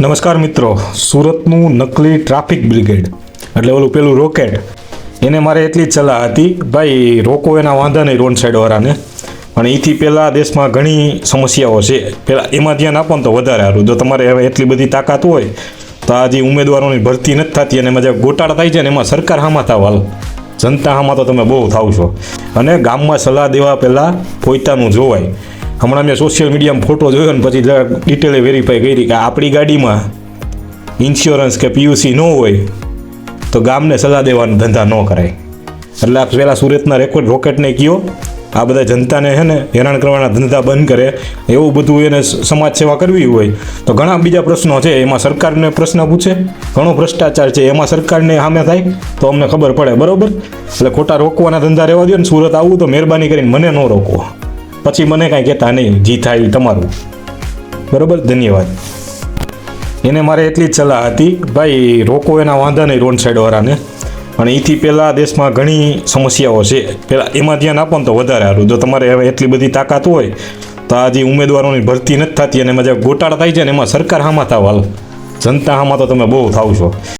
નમસ્કાર મિત્રો, સુરતનું નકલી ટ્રાફિક બ્રિગેડ, એટલે ઓલું પેલું રોકેટ, એને મારે એટલી જ સલાહ હતી, ભાઈ, રોકો એના વાંધા નહીં રોડ સાઈડવાળાને. અને એથી પહેલાં દેશમાં ઘણી સમસ્યાઓ છે. પહેલાં એમાં ધ્યાન આપો ને તો વધારે સારું. જો તમારે હવે એટલી બધી તાકાત હોય, તો આ ઉમેદવારોની ભરતી નથી થતી અને એમાં જે ગોટાળા થાય છે ને, એમાં સરકાર હામાં થાવ હાલ. જનતા હામાં તો તમે બહુ થાવ છો. અને ગામમાં સલાહ દેવા પહેલાં પોતાનું જોવાય. હમણાં મેં સોશિયલ મીડિયામાં ફોટો જોયો ને પછી ડિટેલે વેરીફાઈ કરી કે આપણી ગાડીમાં ઇન્સ્યોરન્સ કે પીયુસી ન હોય, તો ગામને સલાહ દેવાનો ધંધા ન કરાય. એટલે આ પહેલાં સુરતના રેકોર્ડ રોકેટને કયો, આ બધા જનતાને છે ને હેરાન કરવાના ધંધા બંધ કરે, એવું બધું એને સમાજ સેવા કરવી હોય, તો ઘણા બીજા પ્રશ્નો છે. એમાં સરકારને પ્રશ્ન પૂછે, ઘણો ભ્રષ્ટાચાર છે. એમાં સરકારને સામે થાય, તો અમને ખબર પડે, બરાબર? એટલે ખોટા રોકવાના ધંધા રહેવા દો ને, સુરત આવું તો મહેરબાની કરીને મને ન રોકવો. પછી મને કાંઈ કહેતા નહીં, જી થાય તમારું. બરાબર? ધન્યવાદ. એને મારે એટલી જ સલાહ હતી, ભાઈ, રોકો એના વાંધા નહીં રોડ સાઈડવાળાને અને એથી પહેલાં દેશમાં ઘણી સમસ્યાઓ છે. પહેલાં એમાં ધ્યાન આપો ને તો વધારે સારું. જો તમારે હવે એટલી બધી તાકાત હોય, તો આ જે ઉમેદવારોની ભરતી નથી થતી અને એમાં જે ગોટાળા થાય છે ને, એમાં સરકાર હામાં થાવ હાલ. જનતા હામાં તો તમે બહુ થાવ છો.